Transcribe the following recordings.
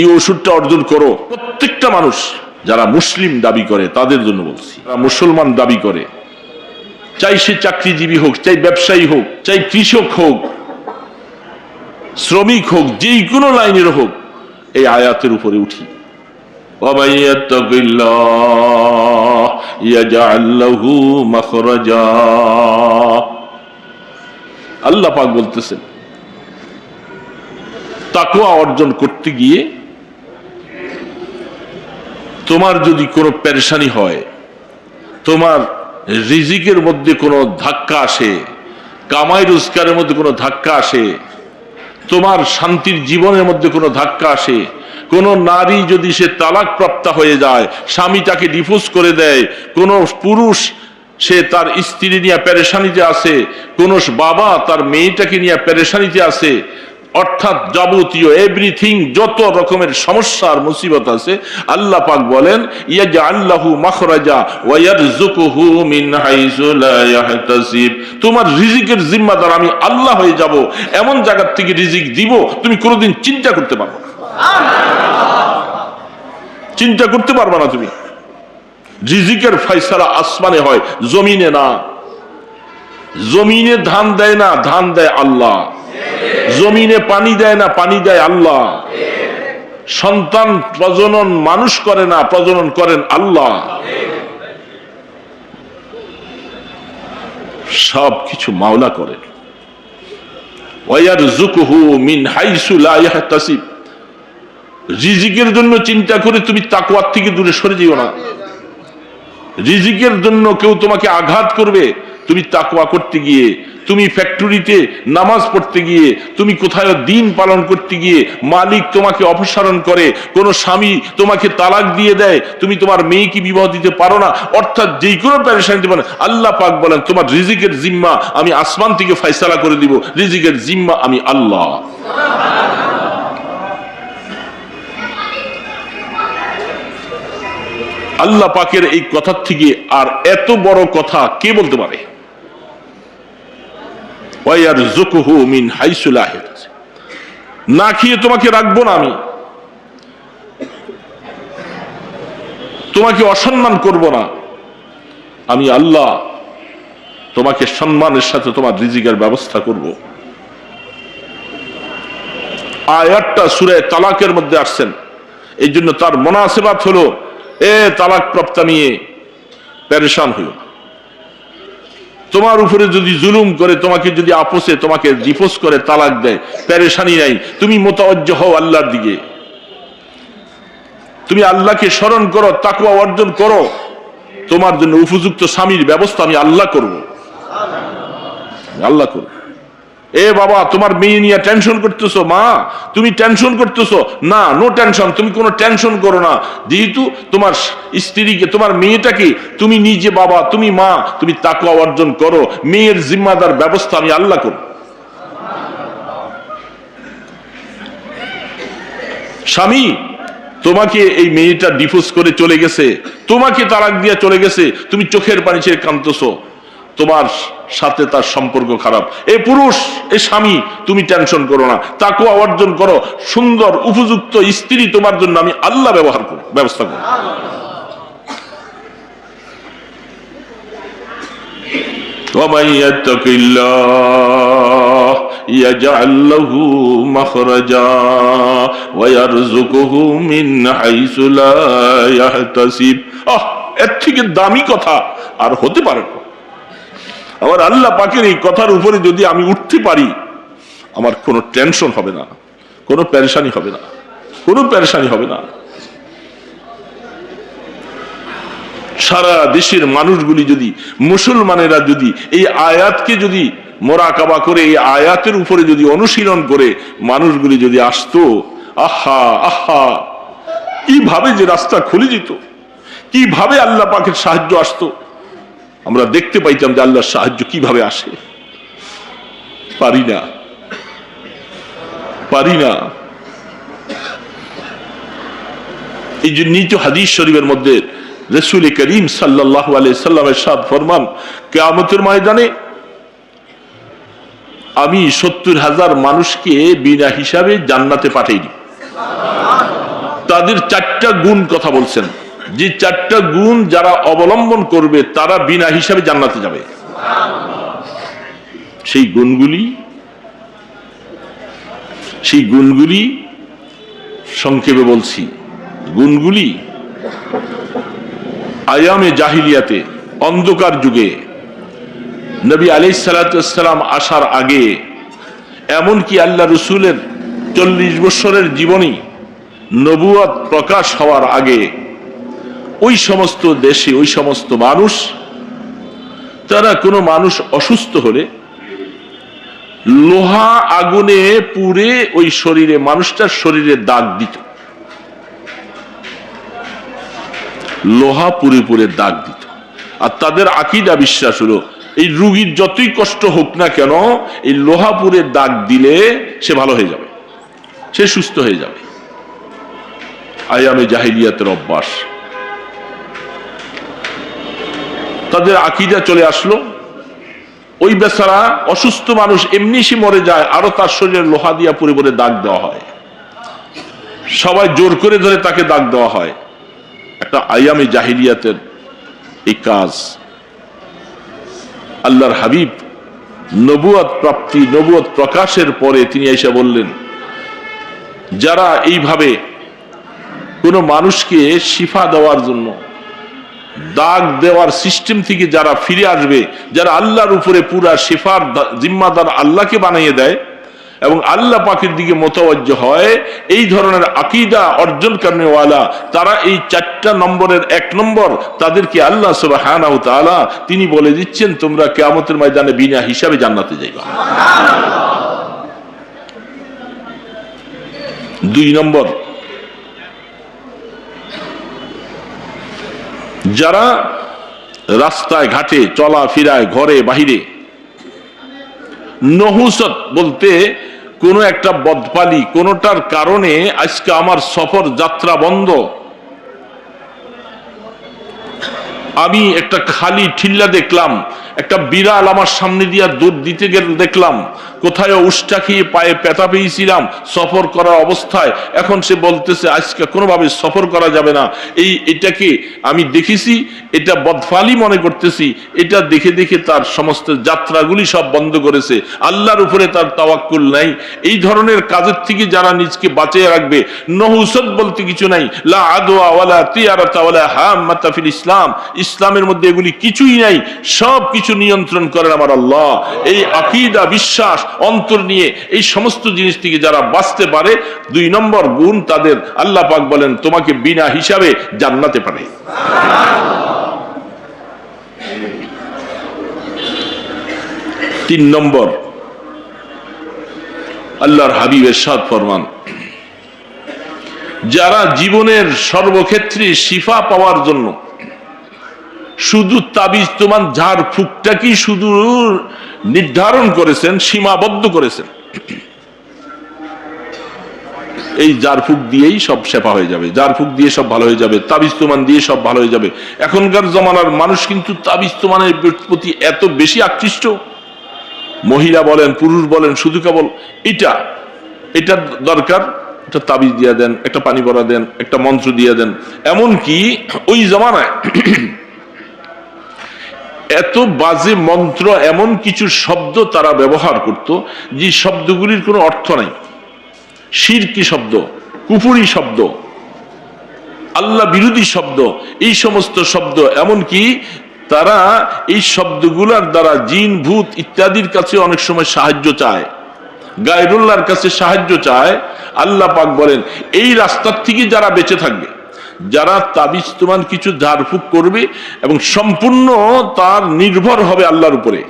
এই ওষুধটা অর্জন করো। প্রত্যেকটা মানুষ যারা মুসলিম দাবি করে, তাদের জন্য বলছি। যারা মুসলমান দাবি করে, চাই সে চাকরিজীবী হোক, চাই ব্যবসায়ী হোক, চাই কৃষক হোক, শ্রমিক হোক যে কোনো লাইনের হোক, এই আয়াতের উপরে উঠি। আল্লাহ পাক বলতেছেন তাকুয়া অর্জন করতে গিয়ে তোমার যদি কোনো পেরেশানি হয়, তোমার রিজিকের মধ্যে কোনো ধাক্কা আসে, কামাই রোজগারের মধ্যে কোনো ধাক্কা আসে, তোমার শান্তির জীবনের মধ্যে কোনো ধাক্কা আসে, কোন নারী যদি সে তালাক প্রাপ্তা হয়ে যায়, স্বামী তাকে ডিভোর্স করে দেয়, কোন পুরুষ সে তার স্ত্রী নিয়ে প্যারেশানিতে আছে, কোন বাবা তার মেয়েটাকে নিয়ে প্যারেশানিতে আছে অর্থাৎ যাবতীয় এভরিথিং যত রকমের সমস্যা আর মুসিবত আছে, আল্লাহ পাক বলেন আল্লাহু মাখরাজা তোমার রিজিকের জিম্মাদার আমি আল্লাহ হয়ে যাব, এমন জায়গা থেকে রিজিক দিব, তুমি কোনোদিন চিন্তা করতে পারবে চিন্তা করতে পারবে না তুমি। রিজিকের ফয়সালা আসমানে হয়, জমিনে না। জমিনে ধান দেয় না, ধান দেয় আল্লাহ। জমিনে পানি দেয় না, পানি দেয় আল্লাহ। সন্তান প্রজনন মানুষ করে না, প্রজনন করেন আল্লাহ। সব কিছু মাওলা করেন রিজিকের জন্য চিন্তা করে তুমি তাকওয়ার থেকে দূরে সরে যেও না। রিজিকের জন্য কেউ তোমাকে আঘাত করবে, তুমি তাকওয়া করতে গিয়ে তুমি ফ্যাক্টরিতে নামাজ পড়তে গিয়ে, তুমি কোথায় দিন পালন করতে গিয়ে মালিক তোমাকে অপসারণ করে, কোন স্বামী তোমাকে তালাক দিয়ে দেয়, তুমি তোমার মেয়েকে বিবাহ দিতে পারো না, অর্থাৎ যেই কোনো প্যারেশানিতে পারেন আল্লাহ পাক বলেন, তোমার রিজিকের জিম্মা আমি আসমান থেকে ফয়সালা করে দিব, রিজিকের জিম্মা আমি আল্লাহ। আল্লাহ পাকের এই কথার থেকে আর এত বড় কথা কে বলতে পারে? না খেয়ে তোমাকে রাখব না আমি। তোমাকে অসম্মান করব না। আমি আল্লাহ তোমাকে সম্মানের সাথে তোমার রিজিকের ব্যবস্থা করব। আয়াতটা সুরে তালাকের মধ্যে আসছেন। এই জন্য তার মনাসেবাত হলো, এ তালাক প্রাপ্তা নিয়ে প্যারেশান হইও না। তোমার উপরে যদি জুলুম করে, তোমাকে যদি আপোষে, তোমাকে ডিপোজ করে, তালাক দেয় প্যারেশানি নাই, তুমি মোতাবজ্জ হও আল্লাহর দিকে। তুমি আল্লাহকে স্মরণ করো তাকুয়া অর্জন করো। তোমার জন্য উপযুক্ত স্বামীর ব্যবস্থা আমি আল্লাহ করব। আল্লাহ করব। এ বাবা, তোমার মেয়ে নিয়ে টেনশন করতেছো, মা? তুমি টেনশন করতেছো? না নো টেনশন তুমি কোনো টেনশন করো না। যেহেতু তোমার স্ত্রীকে, তোমার মেয়েটাকে তুমি নিজে বাবা, তুমি মা, তুমি তাকুয়া অর্জন করো। মেয়ের জিম্মাদার ব্যবস্থা আমি আল্লাহ করব। স্বামী, তোমাকে এই মেয়েটা ডিফোর্স করে চলে গেছে। তোমাকে তালাক দিয়ে চলে গেছে। তুমি চোখের পানি ছেড়ে কাঁদতেছো। তোমার সাথে তার সম্পর্ক খারাপ এই পুরুষ এই স্বামী তুমি টেনশন করো না তাকে অর্জন করো সুন্দর উপযুক্ত স্ত্রী তোমার জন্য আমি আল্লাহ ব্যবহার করো ব্যবস্থা করো ومن يتق الله يجعل له مخرجا ويرزقه من حيث لا يحتسب আহ এর থেকে দামি কথা আর হতে পারে না আমার আল্লাহ পাকের এই কথার উপরে যদি আমি উঠতে পারি, আমার কোনো টেনশন হবে না, কোনো প্যারেশানি হবে না, কোনো প্যারেশানি হবে না। সারা দেশের মানুষগুলি যদি, মুসলমানেরা যদি এই আয়াতকে যদি মোরাকাবা করে, এই আয়াতের উপরে যদি অনুশীলন করে, মানুষগুলি যদি আসতো, আহা আহা, কীভাবে যে রাস্তা খুলে যেত কীভাবে আল্লাহ পাকের সাহায্য আসতো আমরা দেখতে পাইতাম যে আল্লাহর সাহায্য কীভাবে আসে। পারি না। পারি না। এই যে নিজ হাদিস শরীফের মধ্যে রসুল করিম সাল্লাহ সাল্লামের সাদ ফরমান, কেয়ামতের ময়দানে আমি সত্তর হাজার মানুষকে বিনা হিসাবে জান্নাতে পাঠাইনি। তাদের চারটা গুণ কথা বলছেন। যে চারটা গুণ যারা অবলম্বন করবে, তারা বিনা হিসাবে জান্নাতে যাবে। সেই গুণগুলি সেই গুণগুলি সংক্ষেপে বলছি। গুণগুলি আয়ামে জাহিলিয়াতে, অন্ধকার যুগে, নবী আলি সালাতাম আসার আগে, এমনকি আল্লাহ রসুলের চল্লিশ বৎসরের জীবনী নবুয়াত প্রকাশ হওয়ার আগে ওই সমস্ত দেশে ওই সমস্ত মানুষ, তারা কোনো মানুষ অসুস্থ হলে লোহা আগুনে পুড়ে ওই শরীরে, মানুষটার শরীরে দাগ দিত। লোহা পুরে পুরে দাগ দিত। আর তাদের আকিদা বিশ্বাস হলো, এই রুগীর যতই কষ্ট হোক না কেন, এই লোহা পুরে দাগ দিলে সে ভালো হয়ে যাবে, সে সুস্থ হয়ে যাবে। আয়ামে জাহিলিয়াতের অভ্যাস। তাদের আকিদা চলে আসলো। ওই বেচারা অসুস্থ মানুষ এমনি সে মরে যায়, আরও তার শরীরে লোহা দিয়া পুরে পুরে দাগ দেওয়া হয়। সবাই জোর করে ধরে তাকে দাগ দেওয়া হয়। একটা আয়ামে জাহিলিয়াতের এই কাজ। আল্লাহর হাবিব নবুয়াত প্রাপ্তি নবুয়াত প্রকাশের পরে তিনি এসে বললেন, যারা এইভাবে কোনো মানুষকে শিফা দেওয়ার জন্য দাগ দেওয়ার সিস্টেম থেকে যারা ফিরে আসবে, যারা আল্লাহর উপরে পুরা শেফার জিম্মাদার আল্লাহকে বানিয়ে দেয় এবং আল্লাহ পাখির দিকে মোতাবজ্জ হয়, এই ধরনের আকিদা অর্জন করেওয়ালা তারা এই চারটা নম্বরের এক নম্বর তাদেরকে আল্লাহ সুবহানাহু তাআলা তিনি বলে দিচ্ছেন, তোমরা কিয়ামতের ময়দানে বিনা হিসাবে জান্নাতে যাইবা। দুই নম্বর যারা রাস্তায়, ঘাটে চলা ফিরায় ঘরে, বাহিরে নহুসত বলতে কোনো একটা বদপালি, কোনোটার কারণে আজকে আমার সফর যাত্রা বন্ধ। আমি একটা খালি ঠিল্লা দেখলাম, একটা বিড়াল আমার সামনে দিয়া দুধ দিতে গেলে দেখলাম কোথায় উষ্টা খেয়ে পায়ে পেতা পেয়েছিলাম সফর করার অবস্থায়। এখন সে বলতেছে, আজকে কোনোভাবে সফর করা যাবে না। এই এটাকে আমি দেখেছি? এটা বদফালি মনে করতেছি। এটা দেখে দেখে তার সমস্ত যাত্রাগুলি সব বন্ধ করেছে। আল্লাহর উপরে তার তাওয়াক্কুল নাই। এই ধরনের কাজের থেকে যারা নিজকে বাঁচিয়ে রাখবে নহুসত বলতে কিছু নাই। লা আদোয়া ওয়ালা তিয়ারাতা ওয়ালা হাম্মাতা ফিল ইসলাম। ইসলামের মধ্যে এগুলি কিছুই নাই। সব কিছু নিয়ন্ত্রণ করেন আমার আল্লাহ। এই আকিদা, বিশ্বাস অন্তর নিয়ে এই সমস্ত জিনিস থেকে যারা বাঁচতে পারে, দুই নম্বর গুণ তাদের আল্লাহ পাক বলেন, তোমাকে বিনা হিসাবে জান্নাতে পারে তিন নম্বর, আল্লাহর হাবিবের সাদ ফরমান, যারা জীবনের সর্বক্ষেত্রে শিফা পাওয়ার জন্য শুধু তাবিজ তোমার ঝাড় কি শুধু নির্ধারণ করেছেন, সীমাবদ্ধ করেছেন? এই জারফুক দিয়েই সব সেপা হয়ে যাবে। জারফুক দিয়ে সব ভালো হয়ে যাবে। তাবিজ তোমান দিয়ে সব ভালো হয়ে যাবে। এখনকার জমানার মানুষ কিন্তু তাবিজ তোমানের প্রতি এত বেশি আকৃষ্ট। মহিলা বলেন, পুরুষ বলেন, শুধু কেবল এটা এটা দরকার। একটা তাবিজ দিয়ে দেন, একটা পানি ভরা দেন, একটা মন্ত্র দিয়ে দেন। এমন কি ওই জমানায় এত বাজে মন্ত্র, এমন কিছু শব্দ তারা ব্যবহার করত, যে শব্দগুলির কোনো অর্থ নাই। শিরকি শব্দ কুপুরি শব্দ, আল্লাহ বিরোধী শব্দ, এই সমস্ত শব্দ। এমনকি তারা এই শব্দগুলার দ্বারা জিন, ভূত ইত্যাদির কাছে অনেক সময় সাহায্য চায়। গায়রুল্লাহর কাছে সাহায্য চায়। আল্লাহ পাক বলেন, এই রাস্তার থেকে যারা বেঁচে থাকবে যারা তাবিজ তোমান কিছু ঝাড়ফুক করবে এবং সম্পূর্ণ তার নির্ভর হবে আল্লাহর উপরে।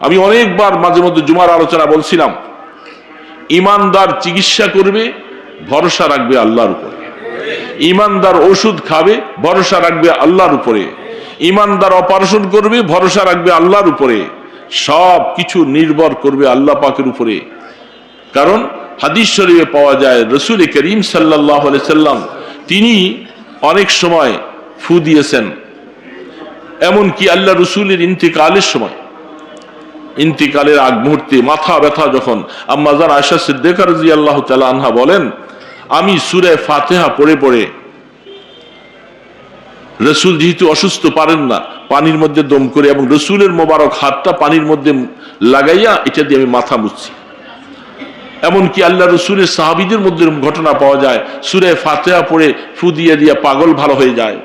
আমি অনেকবার মাঝে মধ্যে জুমার আলোচনা বলছিলাম, ইমানদার চিকিৎসা করবে, ভরসা রাখবে আল্লাহর উপরে। ইমানদার ওষুধ খাবে, ভরসা রাখবে আল্লাহর উপরে। ইমানদার অপারেশন করবে, ভরসা রাখবে আল্লাহর উপরে। সব কিছু নির্ভর করবে আল্লাহ পাকের উপরে। কারণ হাদিস শরীফে পাওয়া যায়, রসুল করিম সাল্লাহ সাল্লাম তিনি অনেক সময় ফু দিয়েছেন। এমনকি আল্লাহ রসুলের ইন্তেকালের সময়। ইন্তিকালের আগ মুহূর্তে মাথা ব্যথা যখন আম্মাজান আয়সা সিদ্দিকা রাজি আল্লাহ আনহা বলেন, আমি সুরে ফাতেহা পড়ে পড়ে রসুল যেহেতু অসুস্থ পারেন না, পানির মধ্যে দম করে এবং রসুলের মোবারক হাতটা পানির মধ্যে লাগাইয়া এটা দিয়ে আমি মাথা মুছছি। এমনকি আল্লাহ রসুলের সাহাবিদের মধ্যে ঘটনা পাওয়া যায়। সুরে ফাতেহা পড়ে ফু দিয়ে দিয়া পাগল ভালো হয়ে যায়।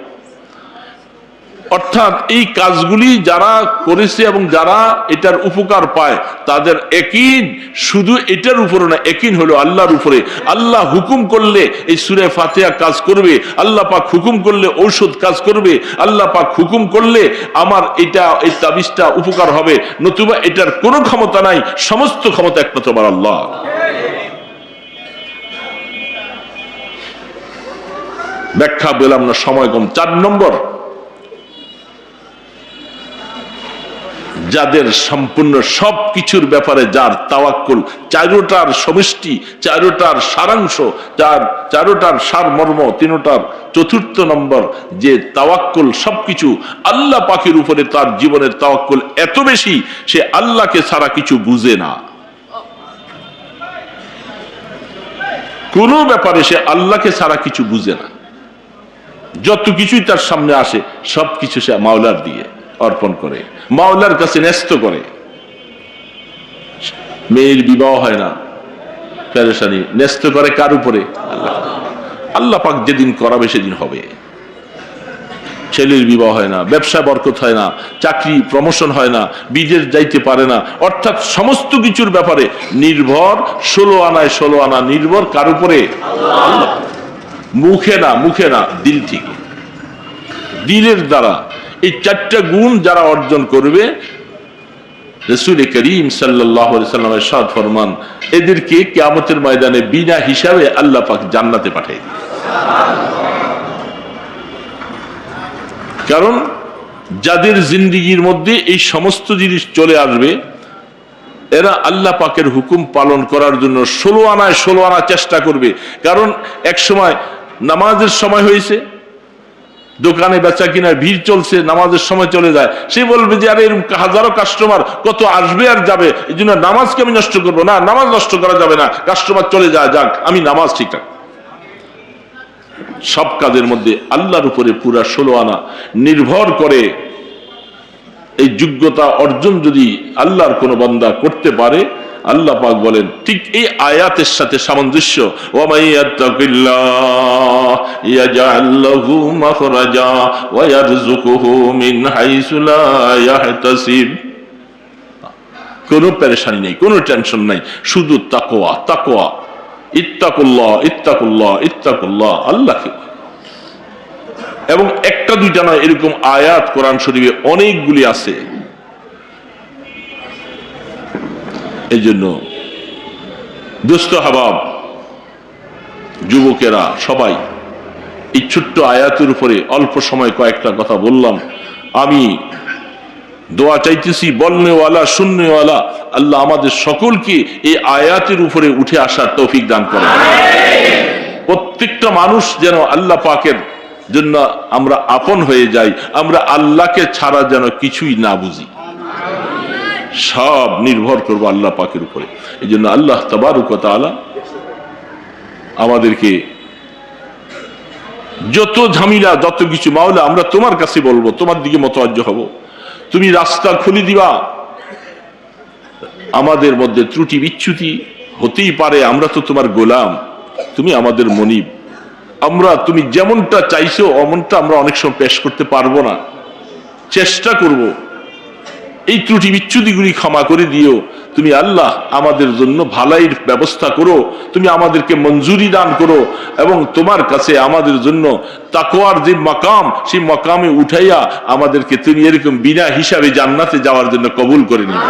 অর্থাৎ এই কাজগুলি যারা করেছে এবং যারা এটার উপকার পায়, তাদের একিন শুধু এটার উপরে না একিন হলো আল্লাহর উপরে। আল্লাহ হুকুম করলে এই সুরে ফাতেহা কাজ করবে, আল্লাহ পাক হুকুম করলে ঔষধ কাজ করবে, আল্লাহ পাক হুকুম করলে আমার এটা, এই তাবিজটা উপকার হবে। নতুবা এটার কোনো ক্ষমতা নাই, সমস্ত ক্ষমতা একমাত্র আমার আল্লাহ। ব্যাখ্যা বললাম না, সময় কম। চার নম্বর। যাদের সম্পূর্ণ সব কিছুর ব্যাপারে যার তাওয়াক্কুল, চারোটার সমষ্টি, চারোটার সারাংশ, যার চারোটার সারমর্ম, তিনোটার চতুর্থ নম্বর, যে তাওয়াক্কুল সবকিছু আল্লাহ পাখির উপরে তার জীবনের তাওয়াক্কুল এত বেশি, সে আল্লাহকে ছাড়া কিছু বুঝে না। কোনো ব্যাপারে সে আল্লাহকে ছাড়া কিছু বুঝে না। যত কিছুই তার সামনে আসে, সব কিছু সে মাওলার দিয়ে। অর্পণ করে, মাওলার কাছে ন্যস্ত করে। মেয়ের বিবাহ হয় না প্যারেশানি ন্যস্ত করে কার উপরে? আল্লাহ। আল্লাহ পাক যেদিন করাবে সেদিন হবে। ছেলের বিবাহ হয় না, ব্যবসা বরকত হয় না, চাকরি প্রমোশন হয় না, বিদেশ যাইতে পারে না, অর্থাৎ সমস্ত কিছুর ব্যাপারে নির্ভর, ষোলো আনায় ষোলো আনা নির্ভর কার উপরে? মুখে না মুখে না, দিল থেকে দিলের দ্বারা এই চারটা গুণ যারা অর্জন করবে, রসুল করিম সাল্লামের সাদ ফরমান, এদেরকে কেয়ামতের ময়দানে বিনা হিসাবে আল্লাহ পাক জান্নাতে পাঠাই কারণ যাদের জিন্দিগির মধ্যে এই সমস্ত জিনিস চলে আসবে, এরা আল্লাহ পাকের হুকুম পালন করার জন্য ষোলো আনায় ষোলো আনা চেষ্টা করবে। কারণ এক সময় নামাজের সময় হয়েছে দোকানে বেচা কিনার ভিড় চলছে, নামাজের সময় চলে যায়। সে বলবে যে, আরে, এরকম হাজারো কাস্টমার কত আসবে আর যাবে? এই জন্য নামাজকে আমি নষ্ট করব না, নামাজ নষ্ট করা যাবে না। কাস্টমার চলে যায় যাক, আমি নামাজ ঠিকঠাক সব কাজের মধ্যে আল্লাহর উপরে পুরা ষোলো আনা নির্ভর করে এই যোগ্যতা অর্জন যদি আল্লাহর কোন বান্দা করতে পারে আল্লাহ পাক বলেন, ঠিক এই আয়াতের সাথে সামঞ্জস্য। কোনো পেরেশানি নেই, কোনো টেনশন নাই, শুধু তাকওয়া তাকওয়া। ইত্তাকুল্লাহ ইত্তাকুল্লাহ ইত্তাকুল্লাহ, আল্লাহকে। এবং একটা দুইটা নয়, এরকম আয়াত কোরআন শরীফে অনেকগুলি আছে। এই জন্য দুস্থ হাবাব, যুবকেরা সবাই এই ছোট্ট আয়াতের উপরে অল্প সময় কয়েকটা কথা বললাম। আমি দোয়া চাইতেছি, বলনেওয়ালা শূন্যওয়ালা আল্লাহ আমাদের সকলকে এই আয়াতের উপরে উঠে আসার তৌফিক দান করেন। প্রত্যেকটা মানুষ যেন আল্লাহ পাকের জন্য আমরা আপন হয়ে যাই, আমরা আল্লাহকে ছাড়া যেন কিছুই না বুঝি। সব নির্ভর করব আল্লাহ পাকের উপরে। এই জন্য আল্লাহ তবারুকতালা আমাদেরকে যত ঝামেলা, যত কিছু মাওলা, আমরা তোমার কাছে বলব, তোমার দিকে মতবাজ্য হব। তুমি রাস্তা খুলে দিবা। আমাদের মধ্যে ত্রুটি বিচ্যুতি হতেই পারে, আমরা তো তোমার গোলাম, তুমি আমাদের মনিব। আমরা, তুমি যেমনটা চাইছো, অমনটা আমরা অনেক সময় পেশ করতে পারব না। চেষ্টা করব। এই ত্রুটি বিচ্ছুতিগুলি ক্ষমা করে দিও। তুমি আল্লাহ আমাদের জন্য ভালাইয়ের ব্যবস্থা করো। তুমি আমাদেরকে মঞ্জুরি দান করো এবং তোমার কাছে আমাদের জন্য তাকোয়ার যে মকাম, সেই মকামে উঠাইয়া আমাদেরকে তুমি এরকম বিনা হিসাবে জান্নাতে যাওয়ার জন্য কবুল করে নিও।